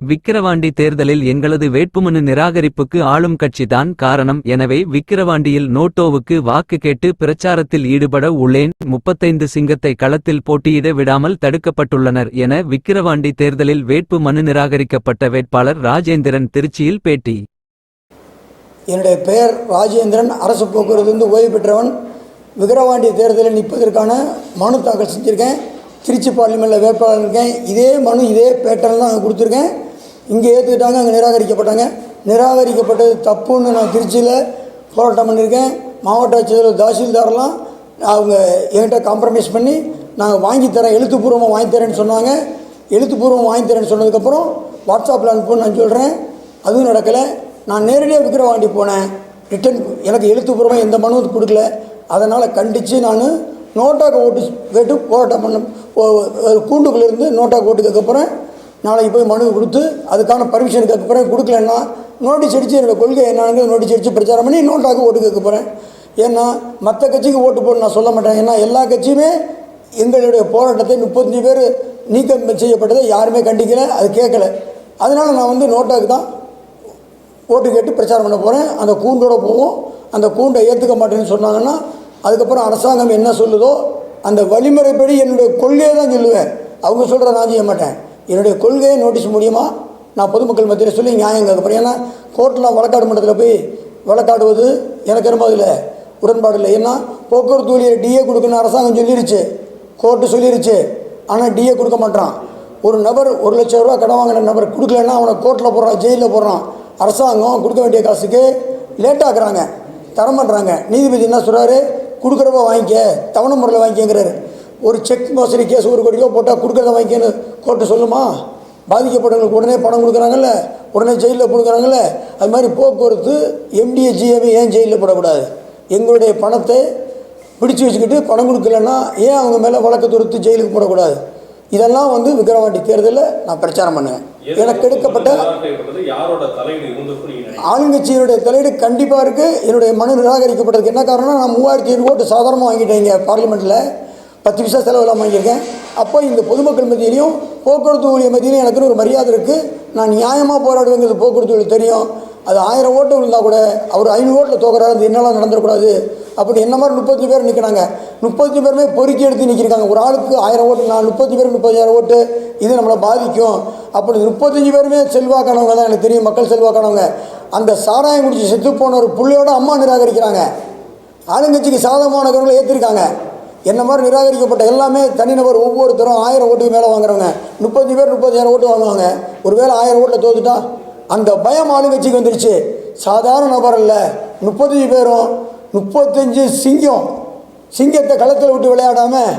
விக்கிரவாண்டி தேர்தலில் எங்களது வேட்புமனு நிராகரிப்புக்கு ஆளும் கட்சிதான் காரணம். எனவே விக்கிரவாண்டியில் நோட்டோவுக்கு வாக்கு கேட்டு பிரச்சாரத்தில் ஈடுபட உள்ளேன். முப்பத்தைந்து சிங்கத்தை களத்தில் போட்டியிட விடாமல் தடுக்கப்பட்டுள்ளனர் என விக்கிரவாண்டி தேர்தலில் வேட்பு மனு நிராகரிக்கப்பட்ட வேட்பாளர் ராஜேந்திரன் திருச்சியில் பேட்டி. என்னுடைய பெயர் ராஜேந்திரன். அரசு போக்குவரத்து ஓய்வு பெற்றவன். விக்கிரவாண்டி தேர்தலில் நிற்பதற்கான மனு தாக்கல் செஞ்சிருக்கேன். திருச்சி பார்லிமெண்ட்டில் வேட்பாளர் இருக்கேன். இதே மனு இதே பேட்டர்ன் தான் அங்கே கொடுத்துருக்கேன். இங்கே ஏற்றுக்கிட்டாங்க அங்கே நிராகரிக்கப்பட்டாங்க. நிராகரிக்கப்பட்டது தப்புன்னு நான் திருச்சியில் போராட்டம் பண்ணியிருக்கேன். மாவட்ட ஆட்சியர் தாசில்தாரெலாம் அவங்க என்கிட்ட காம்ப்ரமைஸ் பண்ணி நாங்கள் வாங்கி தரேன். எழுத்துப்பூர்வமாக வாங்கி தரேன்னு சொன்னாங்க. எழுத்துப்பூர்வம் வாங்கி தரேன்னு சொன்னதுக்கப்புறம் வாட்ஸ்அப்பில் அனுப்புன்னு நான் சொல்கிறேன் அதுவும் நடக்கலை. நான் நேரடியாக விக்கிரவாண்டி போனேன். ரிட்டன் எனக்கு எழுத்துப்பூர்வமாக எந்த மனுவும் கொடுக்கல. அதனால் கண்டித்து நான் நோட்டாக்கு ஓட்டு கேட்டு போராட்டம் பண்ண கூண்டுக்குள்ளேருந்து நோட்டாக்கு கோட்டுக்கப்புறம் நாளைக்கு போய் மனு கொடுத்து அதுக்கான பர்மிஷன் கேட்க போகிறேன் கொடுக்கலன்னா நோட்டீஸ் அடித்து என்னோடய கொள்கை என்னங்கிறது நோட்டீஸ் அடித்து பிரச்சாரம் பண்ணி நோட்டாக்கு ஓட்டு கேட்க போகிறேன் ஏன்னா மற்ற கட்சிக்கு ஓட்டு போட நான் சொல்ல மாட்டேன். ஏன்னா எல்லா கட்சியுமே எங்களுடைய போராட்டத்தை முப்பத்தஞ்சு பேர் நீக்கம் செய்யப்பட்டதை யாருமே கண்டிக்கல அது கேட்கல. அதனால் நான் வந்து நோட்டாக்கு தான் ஓட்டு கேட்டு பிரச்சாரம் பண்ண போகிறேன் அந்த கூண்டோடு போவோம். அந்த கூண்டை ஏற்றுக்க மாட்டேன்னு சொன்னாங்கன்னா அதுக்கப்புறம் அரசாங்கம் என்ன சொல்லுதோ அந்த வழிமுறைப்படி என்னுடைய கொள்கையை தான் சொல்லுவேன். அவங்க சொல்கிற நான் செய்ய மாட்டேன். என்னுடைய கொள்கையை நோட்டீஸ் மூலியமாக நான் பொதுமக்கள் மத்தியில் சொல்லி நியாயம் கேட்க போகிறேன் ஏன்னா கோர்ட்டில் வழக்காடு மன்றத்தில் போய் வழக்காடுவது எனக்கு ரொம்ப அதில் உடன்பாடு இல்லை. ஏன்னா போக்குவரத்து ஊழியர் டிஏ கொடுக்குன்னு அரசாங்கம் சொல்லிருச்சு. கோர்ட்டு சொல்லிருச்சு. ஆனால் டிஏ கொடுக்க மாட்டான் ஒரு நபர் ஒரு லட்சம் ரூபா கடன் வாங்கின நபர் கொடுக்கலன்னா அவனை கோர்ட்டில் போடுறான் ஜெயிலில் போடுறான். அரசாங்கம் கொடுக்க வேண்டிய காசுக்கு லேட்டாக்குறாங்க தரமாட்டுறாங்க நீதிபதி என்ன சொல்கிறாரு கொடுக்குறப்ப வாங்கிக்க தவணை முறையில் வாங்கிக்கங்கிறாரு. ஒரு செக் மோசடி கேஸ் ஒரு கோடி ரூபா போட்டால் கொடுக்குறத வாங்கிக்கன்னு கோர்ட்டு சொல்லுமா? பாதிக்கப்பட்டவங்களுக்கு உடனே பணம் கொடுக்குறாங்கல்ல உடனே ஜெயிலில் கொடுக்குறாங்கல்ல அது மாதிரி போக்குவரத்து எம்டிஏ ஜிஎம் ஏன் ஜெயிலில் போடக்கூடாது? எங்களுடைய பணத்தை பிடிச்சு வச்சுக்கிட்டு பணம் கொடுக்கலன்னா ஏன் அவங்க மேலே வழக்கு தொடுத்து ஜெயிலுக்கு போடக்கூடாது? இதெல்லாம் வந்து விக்கிரவாண்டி தேர்தலில் நான் பிரச்சாரம் பண்ணுவேன். எனக்கு எடுக்கப்பட்ட? ஆளுங்கட்சியினுடைய தலையீடு கண்டிப்பாக இருக்குது என்னுடைய மனு நிராகரிக்கப்பட்டதுக்கு என்ன காரணம்னா நான் மூவாயிரத்தி ஐநூறு ஓட்டு சாதாரணமாக வாங்கிட்டேன் இங்கே பார்லிமெண்ட்டில் பத்து பைசா செலவு இல்லாமல் வாங்கியிருக்கேன். அப்போ இந்த பொதுமக்கள் மத்தியிலையும் போக்குவரத்து ஊழியர் மத்தியிலையும் எனக்குன்னு ஒரு மரியாதை இருக்குது நான் நியாயமாக போராடுவேங்கிறது போக்குவரத்து ஊழியர் தெரியும். அது ஆயிரம் ஓட்டு இருந்தால் கூட அவர் ஐநூறு ஓட்டில் தோக்குறாரு. அது என்னால் நடந்துடக்கூடாது. அப்படி என்ன மாதிரி முப்பத்தஞ்சு பேர் நிற்கிறாங்க முப்பத்தஞ்சு பேருமே பொறுக்கி எடுத்து நிற்கிறாங்க ஒரு ஆளுக்கு ஆயிரம் ஓட்டு நான் முப்பத்தஞ்சு பேர் முப்பத்தாயிரம் ஓட்டு. இது நம்மளை பாதிக்கும். அப்படி முப்பத்தஞ்சு பேருமே செல்வாக்கானவங்க தான் எனக்கு தெரியும் மக்கள் செல்வாக்கானவங்க. அந்த சாராயம் குடிச்சு செத்து போன ஒரு பிள்ளையோட அம்மா நிராகரிக்கிறாங்க. ஆளுங்கட்சிக்கு சாதகமானவர்களை ஏற்றிருக்காங்க என்ன மாதிரி நிராகரிக்கப்பட்ட எல்லாமே தனிநபர் ஒவ்வொருத்தரும் ஆயிரம் ஓட்டுக்கு மேலே வாங்குறவங்க. முப்பத்தஞ்சு பேர் முப்பத்தஞ்சாயிரம் ஓட்டு வாங்குவாங்க. ஒருவேளை ஆயிரம் ஓட்டில் தோத்துட்டா? அந்த பயம் ஆளுங்கட்சிக்கு வந்துருச்சு. சாதாரண நபர் இல்லை முப்பத்தஞ்சு பேரும் முப்பத்தஞ்சு சிங்கம் சிங்கத்தை களத்தில் விட்டு விளையாடாமல்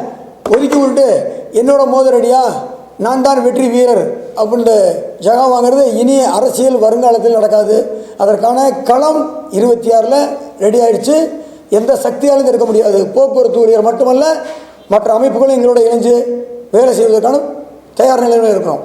ஒதுக்கி விட்டு என்னோட மோதரடியா நான் தான் வெற்றி வீரர். அப்படின்ட்டு ஜெகம் வாங்குறது இனி அரசியல் வருங்காலத்தில் நடக்காது. அதற்கான களம் இருபத்தி ஆறில் ரெடி ஆயிடுச்சு. எந்த சக்தியாலும் இருக்க முடியாது. போக்குவரத்து ஊழியர் மட்டுமல்ல மற்ற அமைப்புகளும் எங்களோட இணைஞ்சு வேலை செய்வதற்கான தயார் நிலையில் இருக்கிறோம்.